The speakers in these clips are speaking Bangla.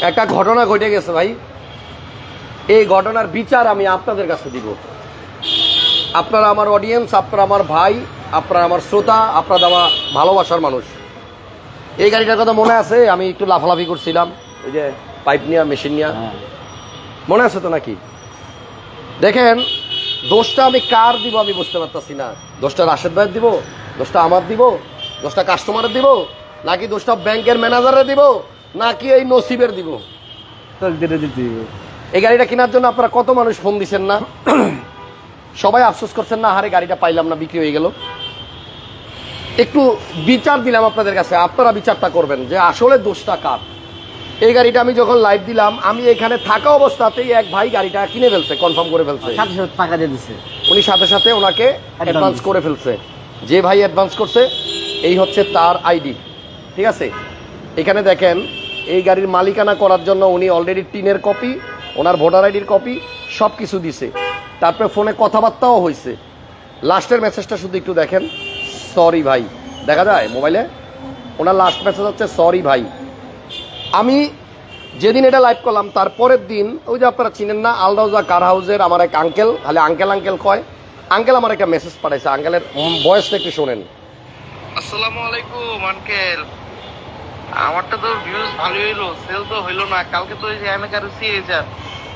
একটা ঘটনা ঘটে গেছে ভাই। এই ঘটনার বিচার আমি আপনাদের কাছে দিব। আপনারা আমার অডিয়েন্স আপনারা আমার ভাই আপনারা আমার শ্রোতা আপনারা আমার ভালোবাসার মানুষ। এই গাড়িটার কথা মনে আছে? আমি একটু লাফালাফি করছিলাম। ওই যে পাইপ নিয়ে মেশিন নিয়ে। হ্যাঁ। মনে আছে তো নাকি? দেখেন দোষটা আমি কার দিব আমি বুঝতে পারতাছি না। দোষটা রাশেদ ভাইয়ের দিব দোষটা আমার দিব দোষটা কাস্টমারের দিব নাকি দোষটা ব্যাংকের ম্যানেজারের দিব? নাকি এই নসিবের দিব? দিতে এই গাড়িটা কেনার জন্য আপনারা কত মানুষ ফোন দিচ্ছেন না? সবাই আফসোস করছেন না হারে গাড়িটা পাইলাম না বিক্রি হয়ে গেল। একটু বিচার দিলাম আপনাদের কাছে আপনারা বিচারটা করবেন যে আসলে দোষটা কার। এই গাড়িটা আমি যখন লাইভ দিলাম আমি এখানে থাকা অবস্থাতেই এক ভাই গাড়িটা কিনে ফেলছে কনফার্ম করে ফেলছে। টাকা দিয়ে উনি সাথে সাথে ওনাকে অ্যাডভান্স করে ফেলছে। যে ভাই অ্যাডভান্স করছে এই হচ্ছে তার আইডি ঠিক আছে? এখানে দেখেন এই গাড়ির মালিকানা করার জন্য উনি অলরেডি টিনের কপি ওনার ভোটার আইডির কপি সব কিছু দিছে। তারপরে ফোনে কথাবার্তাও হয়েছে লাস্টের মেসেজটা শুধু একটু দেখেন। সরি ভাই। দেখা যায় মোবাইলে ওনার লাস্ট মেসেজ হচ্ছে সরি ভাই। আমি যেদিন এটা লাইভ করলাম তারপরের দিন, ওই যে আপনারা চিনেন না আলদাউজা কার হাউজের আমার এক আঙ্কেল তাহলে আঙ্কেল আঙ্কেল কয় আঙ্কেল আমার একটা মেসেজ পাঠাইছে। আঙ্কেলের বয়সটা একটু শোনেন। আসসালামু আলাইকুম আঙ্কেল আমারটা তো ভিউজ ভালো হইল সেল তো হইল না কালকে তো ওই যে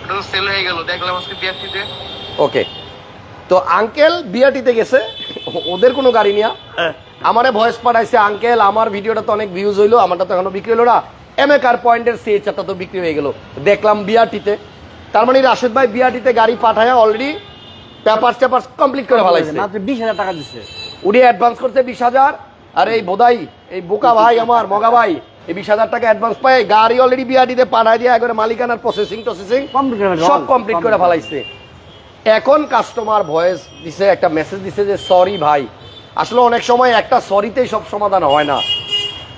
ওটা তো সেল হয়ে গেল দেখলাম আজকে বিআরটিতে ওকে তো। আঙ্কেল বিআরটিতে গেছে ওদের কোনো গাড়ি নিয়া? আমারে ভয়েস পাঠাইছে আঙ্কেল আমার ভিডিওটা তো অনেক ভিউজ হইল আমারটা তো এখনও বিক্রি হলো না। এম এ কার পয়েন্টের সিএচআরটা তো বিক্রি হয়ে গেল। দেখলাম বিআরটিতে তার মানে রাশেদ ভাই বিআরটিতে গাড়ি পাঠায় অলরেডি পেপার টেপার কমপ্লিট করে ফেলাইছে। মাত্র বিশ হাজার টাকা দিছে। উনি অ্যাডভান্স করতে বিশ হাজার আর এই বোধাই এই বোকা ভাই আমার মগা ভাই এই বিশ হাজার টাকা অ্যাডভান্স পায় গাড়ি অলরেডি বিআরটিতে পাঠায় দিয়ে একবারে মালিকানার প্রসেসিং টসেসিং। সব কমপ্লিট করে ফেলাইছে। এখন কাস্টমার ভয়েস দিছে একটা মেসেজ দিছে যে সরি ভাই। আসলে অনেক সময় একটা সরিতেই সব সমাধান হয় না।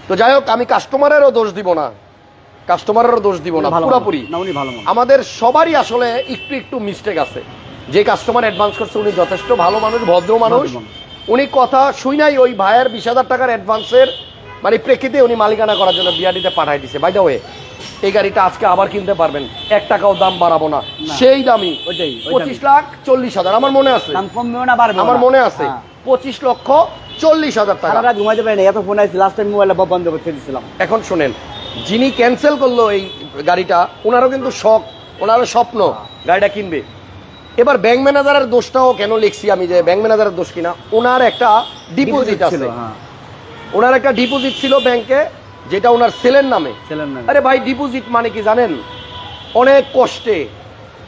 তো যাই হোক আমি কাস্টমারেরও দোষ দিব না। কাস্টমারেরও দোষ দিব না পুরোপুরি। আমাদের সবারই আসলে একটু একটু মিস্টেক আছে। যে কাস্টমার অ্যাডভান্স করছে উনি যথেষ্ট ভালো মানুষ ভদ্র মানুষ। উনি কথা শুই নাই ওই ভাইয়ের বিশ হাজার টাকার অ্যাডভান্সের মানে প্রেক্ষিতে উনি মালিকানা করার জন্য বিআরটিতে পাঠাই দিছে। বাই দ্য ওয়ে এই গাড়িটা আজকে আবার কিনতে পারবেন। এক টাকাও দাম বাড়াবো না। সেই দামি। ওইটাই, পঁচিশ লাখ চল্লিশ হাজার। আমার মনে আছে। দাম কমবেও না বাড়বে আমার মনে আছে। পঁচিশ লক্ষ চল্লিশ হাজার টাকা। রাত ঘুমাইতে পারি না এত ফোন আইছে লাস্ট টাইম মোবাইলে বন্ধ করতে দিছিলাম। এখন শোনেন যিনি ক্যান্সেল করল এই গাড়িটা ওনারও কিন্তু শখ ওনারও স্বপ্ন গাড়িটা কিনবে। এবার ব্যাংক ম্যানেজারের দোষটাও কেন লিখছি আমি যে ব্যাংক ম্যানেজারের দোষ কিনা? ওনার একটা ডিপোজিট আছে। হ্যাঁ। ওনার একটা ডিপোজিট ছিল ব্যাংকে যেটা ওনার ছেলের নামে। আরে ভাই ডিপোজিট মানে কি জানেন? অনেক কষ্টে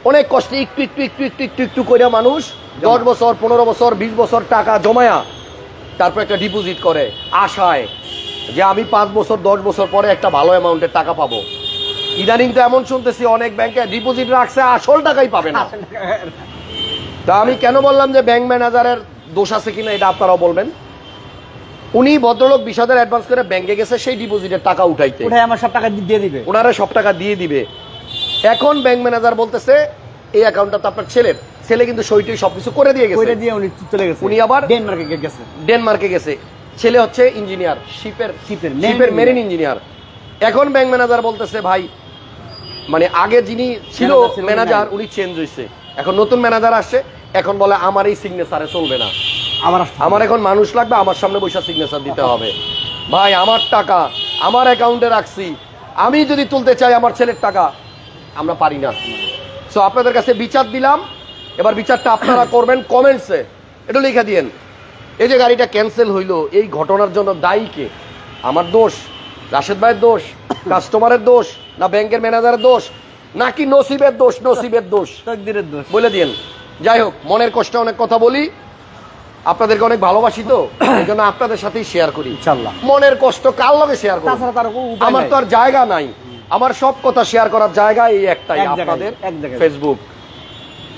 অনেক কষ্টে একটু একটু একটু একটু একটু একটু করে মানুষ দশ বছর পনেরো বছর বিশ বছর টাকা জমায়া তারপর একটা ডিপোজিট করে আশায় যে আমি পাঁচ বছর দশ বছর পরে একটা ভালো অ্যামাউন্টের টাকা পাবো। ইদানিং তো এমন শুনতেছি অনেক ব্যাংকে ডিপোজিট রাখছে আসল টাকাই পাবে না। তা আমি কেন বললাম যে ব্যাংক ম্যানেজারের দোষ আছে কিনা এটা আপনারাও বলবেন। উনি ভদ্রলোক বিশ হাজার অ্যাডভান্স করে ব্যাংকে গেছে সেই ডিপোজিটের টাকা উঠাইতে। উঠাই আমার সব টাকা দিয়ে দিবে। ওনারা সব টাকা দিয়ে দিবে। এখন ব্যাংক ম্যানেজার বলতেছে এই অ্যাকাউন্টটা তো আপনার ছেলের। ছেলে কিন্তু সইটই সবকিছু করে দিয়ে গেছে। কইরে দিয়ে উনি চলে গেছে। উনি আবার- ডেনমার্কে গেছে। ডেনমার্কে গেছে। ছেলে হচ্ছে ইঞ্জিনিয়ার শিপের শিপের, শিপের মেরিন ইঞ্জিনিয়ার এখন ব্যাংক ম্যানেজার বলতেছে ভাই মানে আগে যিনি ছিল ম্যানেজার উনি চেঞ্জ হয়েছে এখন নতুন ম্যানেজার আসছে এখন বলে আমার এই সিগনেচারে চলবে না। আমার আমার এখন মানুষ লাগবে আমার সামনে বসে সিগনেচার দিতে হবে। ভাই আমার টাকা আমার অ্যাকাউন্টে রাখছি। আমি যদি তুলতে চাই আমার ছেলের টাকা আমরা পারি না। সো আপনাদের কাছে বিচার দিলাম। এবার বিচারটা আপনারা করবেন কমেন্টসে এটা লিখে দিয়েন। এই যে গাড়িটা ক্যান্সেল হইল এই ঘটনার জন্য দায়ী কে? আমার দোষ রাশেদ ভাইয়ের দোষ কাস্টমারের দোষ না ব্যাংকের ম্যানেজারের দোষ নাকি নসিবের দোষ নসিবের দোষ? তকদিরের দোষ। বলে দিন যাই হোক মনের কষ্টে অনেক কথা বলি। আপনাদেরকে অনেক ভালোবাসি তো এই জন্য আপনাদের সাথেই শেয়ার করি। মনের কষ্ট কার লগে শেয়ার উপায় আমার তো আর জায়গা নাই। আমার সব কথা শেয়ার করার জায়গা এই একটাই আপনাদের ফেসবুক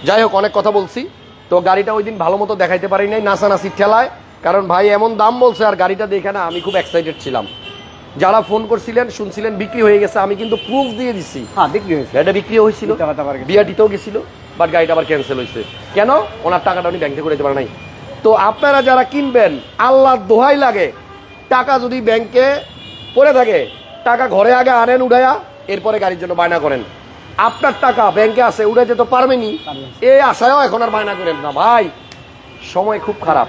যাই হোক অনেক কথা বলছি। তো গাড়িটা ওই দিন ভালো মতো দেখাইতে পারি নাই নাচানাচির ঠেলায়। কারণ ভাই এমন দাম বলছে আর গাড়িটা দেখে না আমি খুব এক্সাইটেড ছিলাম। যারা ফোন করছিলেন শুনছিলেন বিক্রি হয়ে গেছে আমি কিন্তু প্রুফ দিয়ে দিচ্ছি হ্যাঁ বিক্রি হয়েছে। গাড়িটা বিক্রি হয়েছিল বিআরটিতেও গেছিল বাট গাড়িটা আবার ক্যান্সেল হয়েছে। কেন? ওনার টাকাটা উনি ব্যাংকে করে দিতে পারে নাই। তো আপনারা যারা কিনবেন আল্লাহ দোহাই লাগে টাকা যদি ব্যাংকে পড়ে থাকে টাকা ঘরে আগে আনেন উঠায়া এরপরে গাড়ির জন্য বায়না করেন। আপনার টাকা ব্যাংকে আছে উড়ে যেতে পারবেনি। এই আশায়ও এখন আর বায়না করেন না। ভাই সময় খুব খারাপ।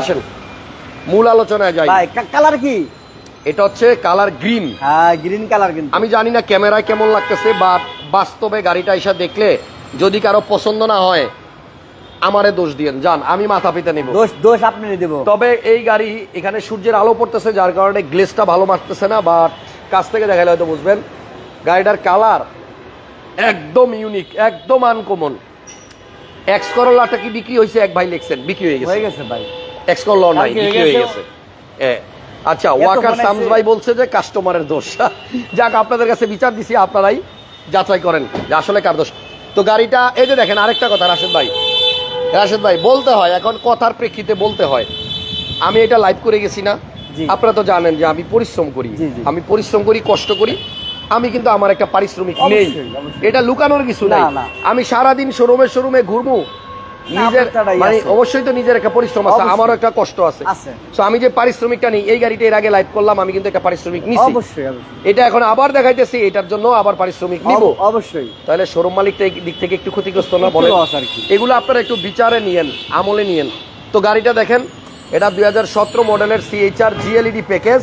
আসেন মূল আলোচনায় যাই। ভাই কালার কি? এটা হচ্ছে কালার গ্রিন। হ্যাঁ গ্রিন কালার কিন্তু। আমি জানি না ক্যামেরায় কেমন লাগতেছে বাট বাস্তবে গাড়িটা এসে দেখলে যদি কারও পছন্দ না হয় আমারে দোষ দিয়েন। যান আমি মাথা পিতে নিব। দোষ দোষ আপনি দেব। তবে এই গাড়ি এখানে সূর্যের আলো পড়তেছে যার কারণে গ্লেসটা ভালো মারতেছে না বাট কাছ থেকে দেখালে হয়তো বুঝবেন গাড়িটার কালার একদম ইউনিক একদম আনকমন এক্স করলাটা কি বিক্রি হয়েছে? এক ভাই লেখছেন বিক্রি হয়ে গেছে। হয়ে গেছে ভাই। এক্স করলা নাই বিক্রি হয়ে গেছে। গেছে। এ, আচ্ছা ওয়াকার। সামস ভাই বলছে যে কাস্টমারের দোষ। যাক আপনাদের কাছে বিচার দিছি আপনারাই যাচাই করেন যে আসলে কার দোষ। তো গাড়িটা এই যে দেখেন আরেকটা কথা রাশেদ ভাই। রাশেদ ভাই বলতে হয় এখন কথার প্রেক্ষিতে বলতে হয় আমি এটা লাইভ করে গেছি না। আপনারা তো জানেন যে আমি পরিশ্রম করি। আমি পরিশ্রম করি কষ্ট করি। আমি কিন্তু আমার একটা পারিশ্রমিক নেই। এটা লুকানোর কিছু না। আমি সারাদিন শোরুমে শোরুমে ঘুরবো নিজের মানে অবশ্যই তো নিজের একটা পরিশ্রম আছে আমারও একটা কষ্ট আছে। তো আমি যে পারিশ্রমিকটা নিই এই গাড়িটা এর আগে লাইভ করলাম আমি কিন্তু একটা পারিশ্রমিক নিছি। অবশ্যই এটা এখন আবার দেখাইতেছি এটার জন্য আবার পারিশ্রমিক নিব। অবশ্যই। তাহলে শোরুম দিক থেকে একটু ক্ষতিগ্রস্ত না বলে। এগুলো আপনারা একটু বিচারে নিয়েন আমলে নিয়েন। তো গাড়িটা দেখেন এটা দুই হাজার সতেরো মডেলের সিএইচআর জিএলইডি প্যাকেজ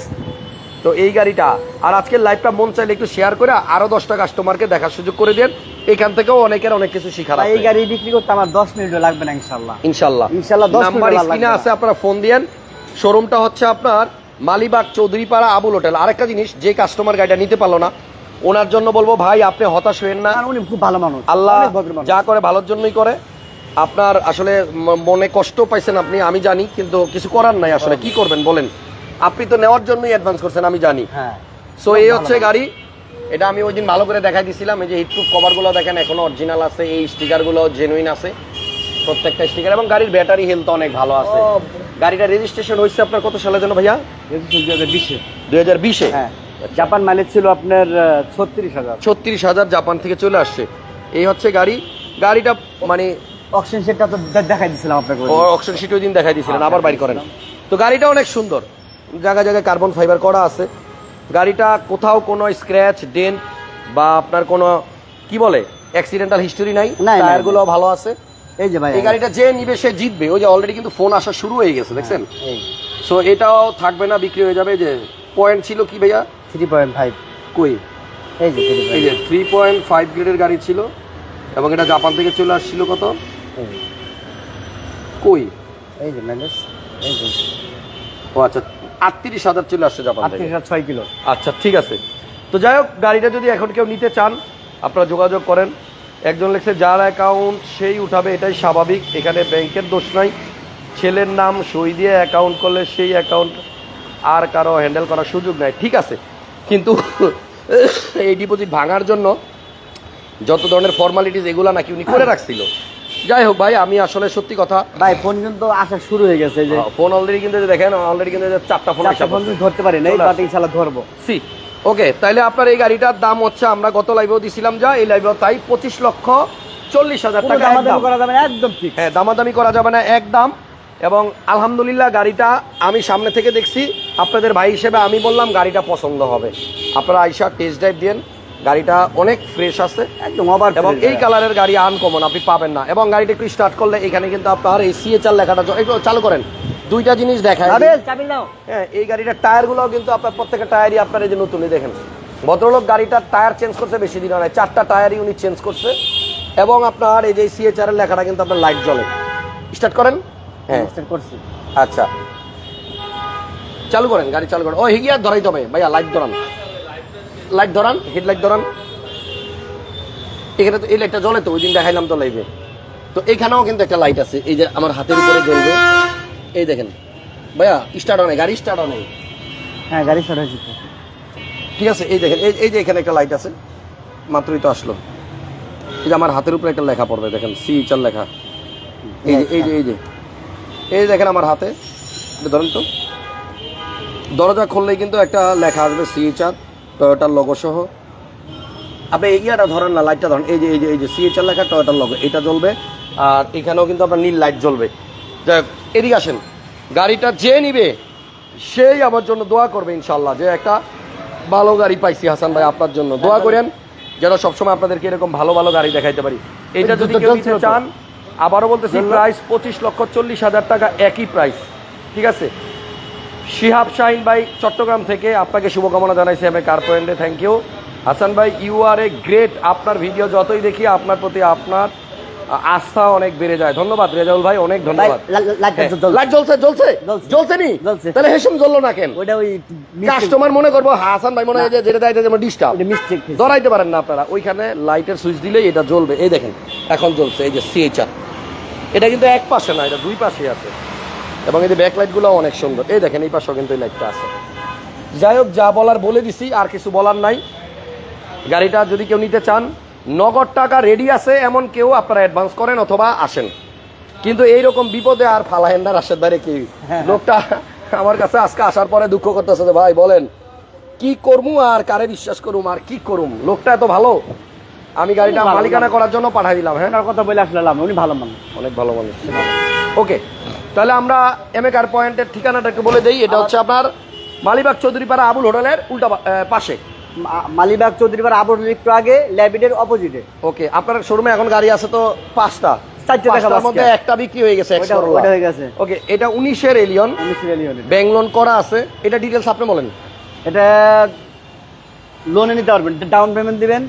তো এই গাড়িটা আর আজকের লাইভটা মন চাইলে একটু শেয়ার করে আরও দশটা কাস্টমারকে দেখার সুযোগ করে দেন। এখান থেকেও অনেকের অনেক কিছু শিখার ভাই, এই গাড়ি বিক্রি করতে আমার দশ মিনিটও লাগবে না ইনশাল্লাহ ইনশাল্লাহ ইনশাল্লাহ, দশ নাম্বার স্ক্রিনে আছে আপনারা ফোন দিয়েন। শোরুমটা হচ্ছে আপনার মালিবাগ চৌধুরীপাড়া আবুল হোটেল। আরেকটা জিনিস যে কাস্টমার গাড়িটা নিতে পারল না ওনার জন্য বলব ভাই আপনি হতাশ হবেন না। উনি খুব ভালো মানুষ। আল্লাহ। যা করে ভালোর জন্যই করে। আপনার আসলে মনে কষ্ট পাইছেন আপনি আমি জানি কিন্তু কিছু করার নাই আসলে। কি করবেন বলেন। আপনি তো নেওয়ার জন্যই অ্যাডভান্স করছেন আমি জানি। হ্যাঁ। সো এই হচ্ছে গাড়ি। এটা আমি ওই দিন ভালো করে দেখাই দিছিলাম এই যে হিটপ্রুফ কভারগুলো দেখেন এখনও অরিজিনাল আছে এই স্টিকারগুলো জেনুইন আছে। প্রত্যেকটা স্টিকার এবং গাড়ির ব্যাটারি হেলথ অনেক ভালো আছে। গাড়িটা রেজিস্ট্রেশন হয়েছে আপনার কত সালে যেন ভাইয়া? দুই হাজার বিশে। দুই হাজার বিশে? হ্যাঁ। জাপান মাইলেজ ছিল আপনার ছত্রিশ হাজার। ছত্রিশ হাজার জাপান থেকে চলে আসছে। এই হচ্ছে গাড়ি। গাড়িটা মানে অক্সিজেন সেটটা তো দেখাই দিছিলাম আপনাকে অকশন শিট ওই দিন দেখাই দিয়েছিলেন আবার বাইর করেন। তো গাড়িটা অনেক সুন্দর। জায়গায় জায়গায় কার্বন ফাইবার করা আছে। গাড়িটা কোথাও কোনো স্ক্র্যাচ ডেন্ট বা আপনার কোনো কি বলে অ্যাক্সিডেন্টাল হিস্টোরি নাই টায়ারগুলো ভালো আছে? এই যে ভাই এই গাড়িটা যে নিবে সে জিতবে। ওই যে অলরেডি কিন্তু ফোন আসা শুরু হয়ে গেছে দেখছেন? সো এটাও থাকবে না বিক্রি হয়ে যাবে। যে পয়েন্ট ছিল কি ভাইয়া? থ্রি পয়েন্ট ফাইভ কই? এই যে থ্রি এই পয়েন্ট যে থ্রি পয়েন্ট ফাইভ গ্রেডের গাড়ি ছিল এবং এটা জাপান থেকে চলে আসছিল কত? কই? এই যে মাইলেজ এই যে। ও আচ্ছা আটত্রিশ হাজার চলে আসছে জাপান আটত্রিশ হাজার ছয় কিলো। আচ্ছা ঠিক আছে। তো যাই হোক গাড়িটা যদি এখন কেউ নিতে চান আপনারা যোগাযোগ করেন। একজন লেখছে যার অ্যাকাউন্ট সেই উঠাবে এটাই স্বাভাবিক। এখানে ব্যাংকের দোষ নাই। ছেলের নাম সই দিয়ে অ্যাকাউন্ট করলে সেই অ্যাকাউন্ট আর কারও হ্যান্ডেল করার সুযোগ নাই। ঠিক আছে। কিন্তু এই ডিপোজিট ভাঙার জন্য যত ধরনের ফর্মালিটিস এগুলো নাকি উনি করে রাখছিল যাই হোক ভাই আমি আসলে সত্যি কথা ভাই ফোন কিন্তু আসা শুরু হয়ে গেছে যে ফোন অলরেডি কিন্তু দেখেন অলরেডি কিন্তু যে চারটা ফোন চারটা ফোন ধরতে পারি না এই বাট ইনশাল্লাহ ধরবো। সি ওকে তাহলে আপনার এই গাড়িটার দাম হচ্ছে আমরা গত লাইভেও দিছিলাম যা এই লাইভেও তাই পঁচিশ লক্ষ চল্লিশ হাজার টাকা দামাদামি। করা যাবে না একদম ঠিক। হ্যাঁ দামাদামি করা যাবে না একদম। এবং আলহামদুলিল্লাহ গাড়িটা আমি সামনে থেকে দেখছি। আপনাদের ভাই হিসেবে আমি বললাম গাড়িটা পছন্দ হবে। আপনারা আইসা টেস্ট ড্রাইভ দেন গাড়িটা অনেক ফ্রেশ আছে একদম ওভার এবং এই কালারের গাড়ি আনকমন আপনি পাবেন না। এবং গাড়িটা একটু স্টার্ট করলে এখানে কিন্তু আপনার এই সিএচআর লেখাটা একটু চালু করেন। দুইটা জিনিস দেখায় হ্যাঁ এই গাড়িটার টায়ারগুলোও কিন্তু আপনার প্রত্যেকটা টায়ারই আপনার এই যে নতুনই দেখেন। ভদ্রলোক গাড়িটার টায়ার চেঞ্জ করছে বেশি দিন হয় চারটা টায়ারই উনি চেঞ্জ করছে। এবং আপনার এই যে সিএচআর এর লেখাটা কিন্তু আপনার লাইট জ্বলে। স্টার্ট করেন? হ্যাঁ। করছি। আচ্ছা। চালু করেন গাড়ি চালু করেন। ও হিগিয়ার ধরাই তবে ভাইয়া লাইট ধরান। লাইট ধরান হেডলাইট ধরান। এখানে তো এই লাইটটা জ্বলে তো ওই দিন দেখাইলাম তো লাইভে। তো এখানেও কিন্তু একটা লাইট আছে এই যে আমার হাতের উপরে জ্বলবে। এই দেখেন। ভাইয়া স্টার্ট অনেক গাড়ি স্টার্ট অনেক হ্যাঁ গাড়ি স্টার্ট হয়েছে। ঠিক আছে এই দেখেন এই- এই যে এখানে একটা লাইট আছে মাত্রই তো আসলো। এই যে আমার হাতের উপরে একটা লেখা পড়বে দেখেন সি চার লেখা। এই যে এই যে এই যে। এই যে দেখেন আমার হাতে ধরেন তো। দরজা খুললেই কিন্তু একটা লেখা আসবে সি চার। টয়োটার লগো সহ। আপনি ইয়াটা ধরেন না লাইটটা ধরেন এই যে এই যে এই যে সি চার লেখা টয়োটার লগো এটা জ্বলবে। আর এখানেও কিন্তু আপনার নীল লাইট জ্বলবে। যাই এদিকে আসেন। গাড়িটা যে নিবে সেই আমার জন্য দোয়া করবে ইনশাল্লাহ যে একটা ভালো গাড়ি পাইছি হাসান ভাই আপনার জন্য। দোয়া করেন যেন সবসময় আপনাদেরকে এরকম ভালো ভালো গাড়ি দেখাইতে পারি। এটা যদি কেউ নিতে চান আবারও বলতেছি প্রাইস পঁচিশ লক্ষ চল্লিশ হাজার টাকা একই প্রাইস ঠিক আছে? শিহাব শাহিন ভাই চট্টগ্রাম থেকে আপনাকে শুভকামনা জানাইছি আমি কার পয়েন্টে? থ্যাংক ইউ হাসান ভাই ইউ আর এ গ্রেট আপনার ভিডিও যতই দেখি আপনার প্রতি আপনার আস্থা অনেক বেড়ে যায়। ধন্যবাদ রেজাউল ভাই অনেক ধন্যবাদ। হ্যাঁ, জ্বলছে। লাইট জ্বলছে জ্বলছে? জ্বলছে। জ্বলছে। নি তাহলে হেসম জ্বললো না কেন? ওইটা ওই কাস্টমার মনে করব হাসান ভাই মনে হয় যে যেটা দেয় যেমন ডিস্টার্ব ওইটা মিস্টেক ধরাইতে পারেন না আপনারা। ওইখানে লাইটের সুইচ দিলেই এটা জ্বলবে। এই দেখেন এখন জ্বলছে এই যে সিএইচআর এটা কিন্তু এক পাশে না এটা দুই পাশে আছে। এবং এই যে ব্যাক লাইটগুলো অনেক সুন্দর। এই দেখেন এই পাশেও কিন্তু এই লাইটটা আছে। যাই হোক যা বলার বলে দিছি আর কিছু বলার নাই। গাড়িটা যদি কেউ নিতে চান নগদ টাকা রেডি আছে এমন কেউ আপনারা অ্যাডভান্স করেন অথবা আসেন। কিন্তু এইরকম বিপদে আর ফালাহেন না রাশেদ ভাইরে কি? হ্যাঁ। লোকটা আমার কাছে আজকে আসার পরে দুঃখ করতেছে যে ভাই বলেন কি করমু আর কারে বিশ্বাস করুম আর কি করুম? লোকটা এত ভালো? আমি গাড়িটা মালিকানা করার জন্য পাঠাই দিলাম হ্যাঁ? কথা বলে আসলে লাভ নেই, উনি ভালো মানুষ। অনেক ভালো মানুষ ওকে তাহলে আমরা এম এ কার পয়েন্টের ঠিকানাটা একটু বলে দিই। এটা হচ্ছে আপনার মালিবাগ চৌধুরীপাড়া আবুল হোটেলের উল্টা পাশে। মালিবাগ চৌধুরীবার আবর একটু আগে ল্যাবিডের অপোজিটে ওকে আপনার শোরুমে এখন গাড়ি আছে তো পাঁচটা। মধ্যে একটা বিক্রি হয়ে গেছে হয়ে গেছে। ওকে এটা উনিশের এলিয়ন ব্যাংক লোন করা আছে। এটা ডিটেলস আপনি বলেন। এটা লোনে নিতে পারবেন। ডাউন পেমেন্ট দিবেন।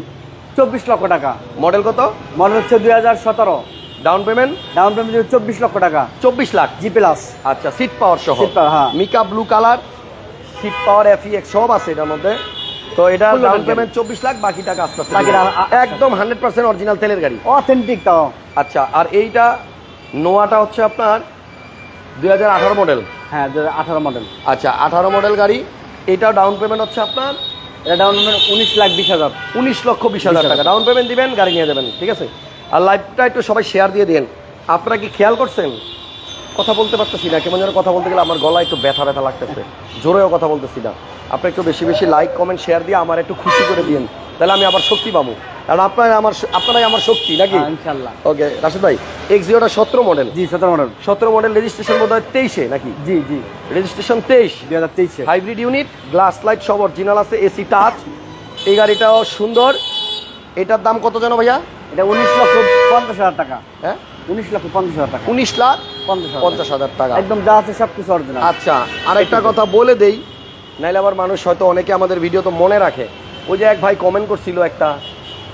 চব্বিশ লক্ষ টাকা। মডেল কত? মডেল হচ্ছে দুই হাজার সতেরো। ডাউন পেমেন্ট ডাউন পেমেন্ট চব্বিশ লক্ষ টাকা। চব্বিশ লাখ? জি প্লাস আচ্ছা সিট পাওয়ার সহ। হ্যাঁ। মিকা ব্লু কালার সিট পাওয়ার এফ সব আছে এটার মধ্যে। তো এটা ডাউন পেমেন্ট চব্বিশ লাখ বাকি টাকা আস্তে আস্তে একদম হান্ড্রেড পার্সেন্ট অরিজিনাল তেলের গাড়ি। অথেন্টিক তাও। আচ্ছা আর এইটা নোয়াটা হচ্ছে আপনার দুই হাজার আঠারো মডেল হ্যাঁ দু আঠারো মডেল আচ্ছা আঠারো মডেল গাড়ি। এটা ডাউন পেমেন্ট হচ্ছে আপনার? এটা ডাউন পেমেন্ট উনিশ লাখ বিশ হাজার। উনিশ লক্ষ বিশ হাজার টাকা। ডাউন পেমেন্ট দিবেন গাড়ি নিয়ে যাবেন ঠিক আছে? আর লাইভটা একটু সবাই শেয়ার দিয়ে দিন। আপনারা কি খেয়াল করছেন? কথা বলতে পারতেছি না কেমন যেন কথা বলতে গেলে আমার গলা একটু ব্যথা ব্যথা লাগতেছে। জোরেও কথা বলতেছি না। আপনি একটু বেশি বেশি লাইক কমেন্ট শেয়ার দিয়ে আমার একটু খুশি করে দিন। তাহলে আমি আবার শক্তি পাবো। কারণ আপনারা আমার আপনারাই আমার শক্তি নাকি? হ্যাঁ, ইনশাল্লাহ ওকে রাশেদ ভাই এক্স জিরোটা সতেরো মডেল জি সতেরো মডেল সতেরো মডেল রেজিস্ট্রেশন বোধ হয় তেইশে নাকি? জি জি। রেজিস্ট্রেশন তেইশ। দুই হাজার তেইশে। হাইব্রিড ইউনিট গ্লাস লাইট সব অরিজিনাল আছে এসি টাচ এই গাড়িটাও সুন্দর। এটার দাম কত জানো ভাইয়া? এটা উনিশ লক্ষ পঞ্চাশ হাজার টাকা। হ্যাঁ? উনিশ লক্ষ পঞ্চাশ হাজার টাকা। উনিশ লাখ পঞ্চাশ হাজার টাকা। একদম যা আছে সব কিছু অরিজিনাল আচ্ছা আরেকটা কথা বলে দেই। নাইলে আবার মানুষ হয়তো অনেকে আমাদের ভিডিও তো মনে রাখে। ওই যে এক ভাই কমেন্ট করছিল একটা।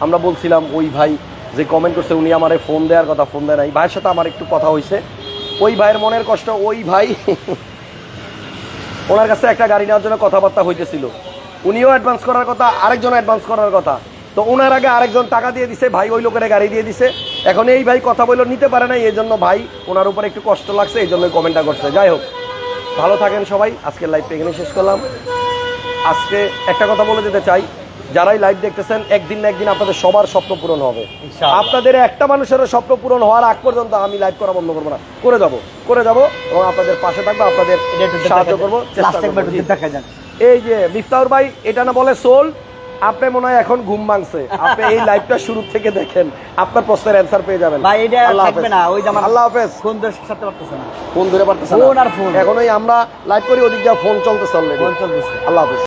আমরা বলছিলাম ওই ভাই যে কমেন্ট করছে উনি আমার ফোন দেওয়ার কথা ফোন দেয় নাই। ভাইয়ের সাথে আমার একটু কথা হয়েছে ওই ভাইয়ের মনের কষ্ট ওই ভাই ওনার কাছে একটা গাড়ি নেওয়ার জন্য কথাবার্তা হইতেছিল। উনিও অ্যাডভান্স করার কথা আরেকজন অ্যাডভান্স করার কথা। তো ওনার আগে আরেকজন টাকা দিয়ে দিছে ভাই ওই লোকের গাড়ি দিয়ে দিছে। এখন এই ভাই কথা বলল নিতে পারে না এই জন্য ভাই ওনার উপর একটু কষ্ট লাগছে এই জন্য কমেন্টটা করছে। যাই হোক ভালো থাকেন সবাই আজকের লাইভটা এখানে শেষ করলাম। আজকে একটা কথা বলে যেতে চাই যারাই লাইভ দেখতেছেন একদিন না একদিন আপনাদের সবার স্বপ্ন পূরণ হবে। আপনাদের একটা মানুষের স্বপ্ন পূরণ হওয়ার আগ পর্যন্ত আমি লাইভ করা বন্ধ করব না। করে যাব করে যাব এবং আপনাদের পাশে থাকব আপনাদের সাহায্য করব এই যে মিফতাউর ভাই এটা না বলে সোল? আপনি মনে হয় এখন ঘুম ভাঙছে। আপনি এই লাইভটা শুরু থেকে দেখেন আপনার প্রশ্নের অ্যান্সার পেয়ে যাবেন। ভাই এটা আল্লাহ থাকবে হাফেজ। না ওই আল্লাহ হাফেজ। ফোন ধরে সাথে পারতেছে না। ফোন ধরে পারতেছে ফোন আর ফোন। এখন ওই আমরা লাইভ করি ওদিক যা ফোন চলতেছে অলরেডি ফোন চলতেছে। আল্লাহ হাফেজ।